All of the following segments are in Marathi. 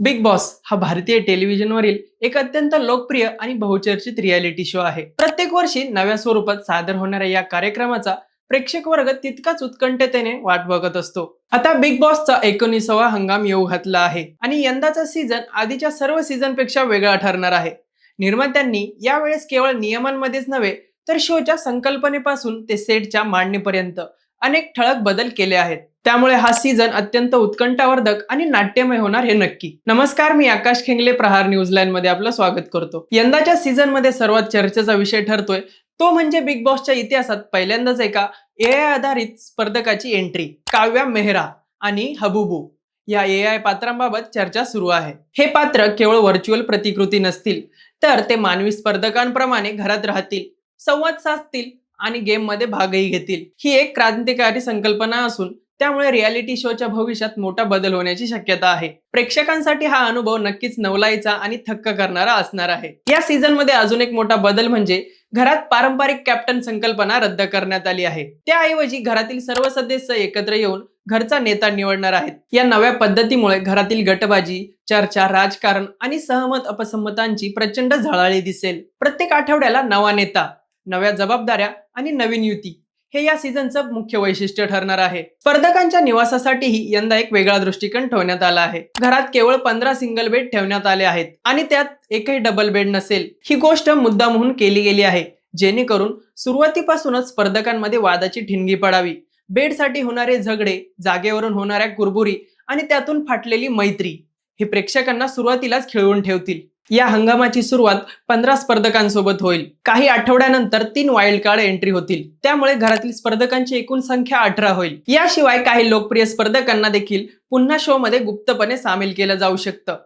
बिग बॉस हा भारतीय टेलिव्हिजनवरील एक अत्यंत लोकप्रिय आणि बहुचर्चित रियालिटी शो आहे. प्रत्येक वर्षी नव्या स्वरूपात सादर होणाऱ्या या कार्यक्रमाचा प्रेक्षक वर्ग तितकाच उत्कंठतेने वाट बघत असतो. आता बिग बॉसचा एकोणीसावा हंगाम येऊ घातला आहे आणि यंदाचा सीझन आधीच्या सर्व सीझनपेक्षा वेगळा ठरणार आहे. निर्मात्यांनी यावेळेस केवळ नियमांमध्येच नव्हे तर शोच्या संकल्पनेपासून ते सेटच्या मांडणीपर्यंत अनेक ठळक बदल केले आहेत. त्यामुळे हा सीझन अत्यंत उत्कंठावर्धक आणि नाट्यमय होणार हे नक्की. नमस्कार मी आकाश खेंगले प्रहार न्यूझीलँडमध्ये आपलं स्वागत करतो. यंदाच्या सीझनमध्ये सर्वात चर्चेचा विषय ठरतोय तो म्हणजे बिग बॉसच्या इतिहासात पहिल्यांदाच एका ए आय आधारित स्पर्धकाची एंट्री काव्या मेहरा आणि हबुबू. या ए आय पात्रांबाबत चर्चा सुरू आहे. हे पात्र केवळ व्हर्च्युअल प्रतिकृती नसतील तर ते मानवी स्पर्धकांप्रमाणे घरात राहतील संवाद साधतील आणि गेममध्ये भागही घेतील. ही एक क्रांतिकारी संकल्पना असून त्यामुळे रियालिटी शोच्या भविष्यात मोठा बदल होण्याची शक्यता आहे. प्रेक्षकांसाठी हा अनुभव नक्कीच नवलाईचा आणि थक्क करणारा असणार आहे. या सीझनमध्ये अजून एक मोठा बदल म्हणजे घरात पारंपरिक कॅप्टन संकल्पना रद्द करण्यात आली आहे. त्याऐवजी घरातील सर्व सदस्य एकत्र येऊन घरचा नेता निवडणार आहेत. या नव्या पद्धतीमुळे घरातील गटबाजी चर्चा राजकारण आणि सहमत अपसंमतांची प्रचंड झळाळी दिसेल. प्रत्येक आठवड्याला नवा नेता नव्या जबाबदाऱ्या आणि नवीन युती. हे या सीझनचं मुख्य वैशिष्ट्य ठरणार आहे. स्पर्धकांच्या निवासासाठीही यंदा एक वेगळा दृष्टिकोन ठेवण्यात आला आहे. घरात केवळ पंधरा सिंगल बेड ठेवण्यात आले आहेत. आणि त्यात एकही डबल बेड नसेल. ही गोष्ट मुद्दा म्हणून केली गेली आहे. जेणेकरून सुरुवातीपासूनच स्पर्धकांमध्ये वादाची ठिणगी पडावी. बेडसाठी होणारे झगडे जागेवरून होणाऱ्या कुरबुरी आणि त्यातून फाटलेली मैत्री. हे प्रेक्षकांना सुरुवातीलाच खेळवून ठेवतील. या हंगामाची सुरुवात पंधरा स्पर्धकांसोबत होईल. काही आठवड्यानंतर तीन वाईल्ड कार्ड एंट्री होतील. त्यामुळे घरातील स्पर्धकांची एकूण संख्या अठरा होईल. याशिवाय काही लोकप्रिय स्पर्धकांना देखील पुन्हा शो मध्ये गुप्तपणे सामील केलं जाऊ शकतं.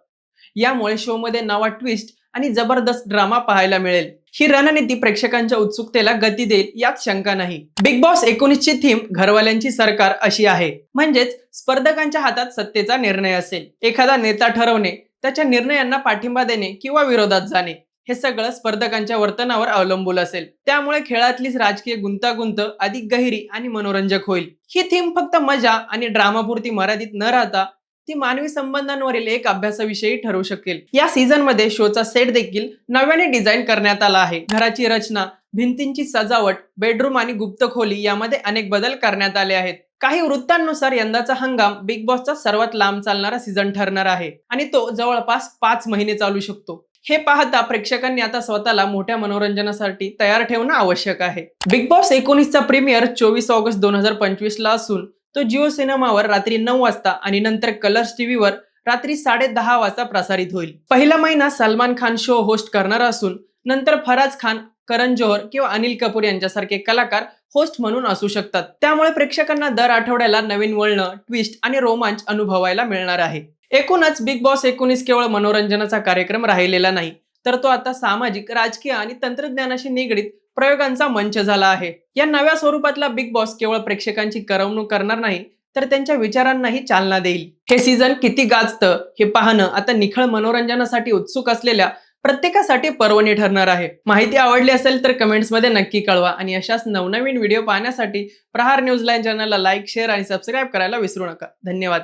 यामुळे शो मध्ये नवा ट्विस्ट आणि जबरदस्त ड्रामा पाहायला मिळेल. ही रणनीती प्रेक्षकांच्या उत्सुकतेला गती देईल यात शंका नाही. बिग बॉस एकोणीसची थीम घरवाल्यांची सरकार अशी आहे. म्हणजेच स्पर्धकांच्या हातात सत्तेचा निर्णय असेल. एखादा नेता ठरवणे त्याच्या निर्णयांना पाठिंबा देणे किंवा विरोधात जाणे हे सगळं स्पर्धकांच्या वर्तनावर अवलंबून असेल. त्यामुळे खेळातलीच राजकीय गुंतागुंत अधिक गहिरी आणि मनोरंजक होईल. ही थीम फक्त मजा आणि ड्रामापुरती मर्यादित न राहता ती मानवी संबंधांवरील एक अभ्यासाविषयी ठरू शकेल. या सीझनमध्ये शोचा सेट देखील नव्याने डिझाईन करण्यात आला आहे. घराची रचना भिंतींची सजावट बेडरूम आणि गुप्त खोली यामध्ये अनेक बदल करण्यात आले आहेत. काही वृत्तांनुसार यंदाचा हंगाम बिग बॉसचा सर्वात लांब चालणारा सीझन ठरणार आहे आणि तो जवळपास पाच महिने चालू शकतो. हे पाहता प्रेक्षकांनी आता स्वतःला मोठ्या मनोरंजनासाठी तयार ठेवणं आवश्यक आहे. बिग बॉस एकोणीसचा प्रीमियर चोवीस ऑगस्ट दोन हजार पंचवीस ला असून तो जिओ सिनेमावर रात्री नऊ वाजता आणि नंतर कलर्स टीव्हीवर रात्री साडे दहा वाजता प्रसारित होईल. पहिला महिना सलमान खान शो होस्ट करणार असून नंतर फराज खान करण जोहर किंवा अनिल कपूर यांच्यासारखे कलाकार होस्ट म्हणून असू शकतात. त्यामुळे प्रेक्षकांना दर आठवड्याला नवीन वळणं ट्विस्ट आणि रोमांच अनुभवायला मिळणार आहे. एकूणच बिग बॉस एकोणीस केवळ मनोरंजनाचा कार्यक्रम राहिलेला नाही तर तो आता सामाजिक राजकीय आणि तंत्रज्ञानाशी निगडीत प्रयोगांचा मंच झाला आहे. या नव्या स्वरूपातला बिग बॉस केवळ प्रेक्षकांची करवणूक करणार नाही तर त्यांच्या विचारांनाही चालना देईल. हे सीझन किती गाजतं हे पाहणं आता निखळ मनोरंजनासाठी उत्सुक असलेल्या प्रत्येकासाठी पर्वणी ठरणार आहे. माहिती आवडली असेल तर कमेंट्समध्ये नक्की कळवा आणि अशाच नवनवीन व्हिडिओ पाहण्यासाठी प्रहार न्यूज लाईन चॅनलला लाईक शेअर आणि सबस्क्राईब करायला विसरू नका. धन्यवाद.